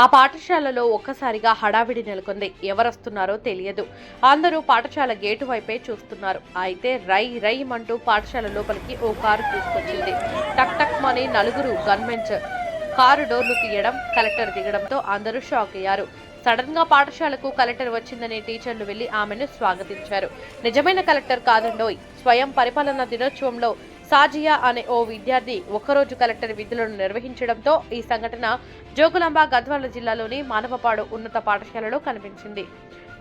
ఆ పాఠశాలలో ఒక్కసారిగా హడావిడి నెలకొంది. ఎవరొస్తున్నారో తెలియదు. అందరూ పాఠశాల గేటు వైపే చూస్తున్నారు. అయితే రై రై అంటూ పాఠశాల లోపలికి ఓ కారు తీసుకొచ్చింది. టక్ టక్ మని నలుగురు గన్మెన్స్ కారు డోర్లు తీయడం కలెక్టర్ దిగడంతో అందరూ షాక్ అయ్యారు. సడన్గా పాఠశాలకు కలెక్టర్ వచ్చిందని టీచర్లు వెళ్ళి ఆమెను స్వాగతించారు. నిజమైన కలెక్టర్ కాదండోయ్. స్వయం పరిపాలన దినోత్సవంలో సాజియా అనే ఓ విద్యార్థి ఒక్కరోజు కలెక్టర్ విధులను నిర్వహించడంతో ఈ సంఘటన జోగులాంబ గద్వాల జిల్లాలోని మానవపాడు ఉన్నత పాఠశాలలో కనిపించింది.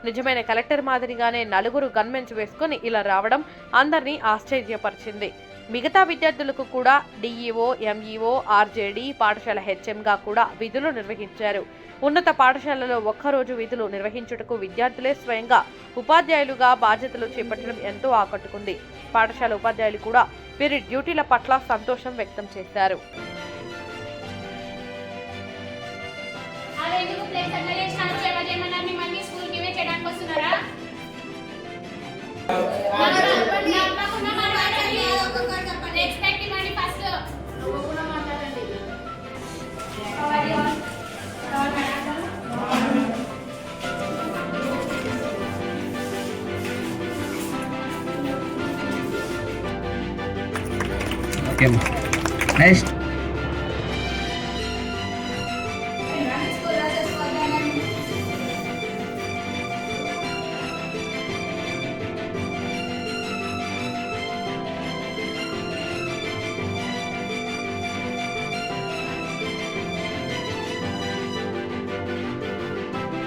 నిజమైన కలెక్టర్ మాదిరిగానే నలుగురు గన్మెన్స్ వేసుకుని ఇలా రావడం అందరినీ ఆశ్చర్యపరిచింది. మిగతా విద్యార్థులకు కూడా డిఈఓ ఎంఈఓ ఆర్జేడీ పాఠశాల హెచ్ఎంగా కూడా విధులు నిర్వహించారు. ఉన్నత పాఠశాలలో ఒక్కరోజు విధులు నిర్వహించుటకు విద్యార్థులే స్వయంగా ఉపాధ్యాయులుగా బాధ్యతలు చేపట్టడం ఎంతో ఆకట్టుకుంది. పాఠశాల ఉపాధ్యాయులు కూడా వీరి డ్యూటీల పట్ల సంతోషం వ్యక్తం చేశారు. అదే ఎందుకు ప్లేస్ అట్లా చేసినారు సేవ చేయమన్నారు કેમ? નેક્સ્ટ